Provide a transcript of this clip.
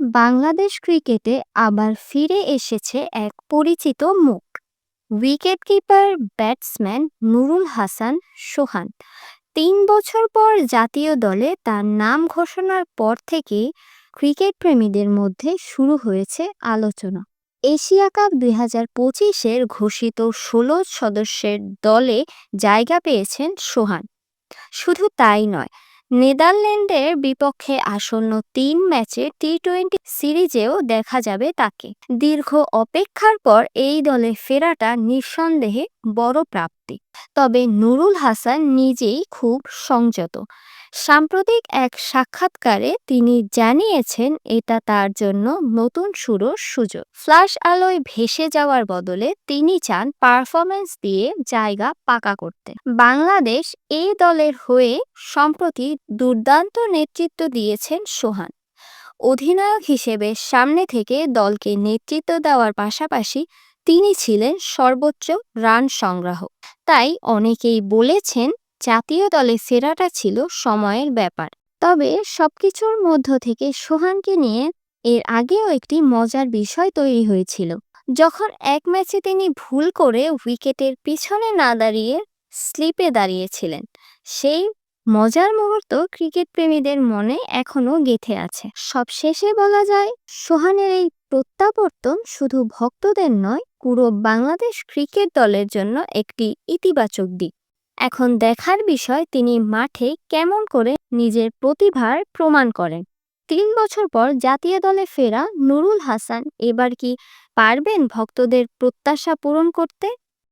বাংলাদেশ ক্রিকেটে আবার ফিরে এসেছে এক পরিচিত মুখ। Wicketkeeper, batsman Nurul Hasan Sohan. তিন বছর পর জাতীয় দলে তার নাম ঘোষণার পর থেকে ক্রিকেট প্রেমীদের মধ্যে শুরু হয়েছে আলোচনা। এশিয়া কাপ দুই হাজার পঁচিশের ঘোষিত ষোলো সদস্যের দলে জায়গা পেয়েছেন সোহান। শুধু তাই নয় নেদারল্যান্ডের বিপক্ষে আসন্ন তিন ম্যাচে টি টোয়েন্টি সিরিজেও দেখা যাবে তাকে। দীর্ঘ অপেক্ষার পর এই দলে ফেরাটা নিঃসন্দেহে বড় প্রাপ্তি। তবে নুরুল হাসান নিজেই খুব সংযত। সাম্প্রতিক এক সাক্ষাৎকারে তিনি জানিয়েছেন, এটা তার জন্য নতুন শুরুর সুযোগ। ফ্লাশ আলোয় ভেসে যাওয়ার বদলে তিনি চান পারফরমেন্স দিয়ে জায়গা পাকা করতে। বাংলাদেশ এই দলের হয়ে সম্প্রতি দুর্দান্ত নেতৃত্ব দিয়েছেন সোহান। অধিনায়ক হিসেবে সামনে থেকে দলকে নেতৃত্ব দেওয়ার পাশাপাশি তিনি ছিলেন সর্বোচ্চ রান সংগ্রাহক। তাই অনেকেই বলেছেন জাতীয় দলে সেরাটা ছিল সময়ের ব্যাপার। তবে সবকিছুর মধ্য থেকে সোহানকে নিয়ে এর আগেও একটি মজার বিষয় তৈরি হয়েছিল। যখন এক ম্যাচে তিনি ভুল করে উইকেটের পিছনে না দাঁড়িয়ে স্লিপে দাঁড়িয়েছিলেন, সেই মজার মুহূর্ত ক্রিকেট প্রেমীদের মনে এখনও গেঁথে আছে। সবশেষে বলা যায়, সোহানের এই প্রত্যাবর্তন শুধু ভক্তদের নয়, পুরো বাংলাদেশ ক্রিকেট দলের জন্য একটি ইতিবাচক দিক। এখন দেখার বিষয় তিনি মাঠে কেমন করে নিজের প্রতিভার প্রমাণ করেন। তিন বছর পর জাতীয় দলে ফেরা নুরুল হাসান, এবার কি পারবেন ভক্তদের প্রত্যাশা পূরণ করতে?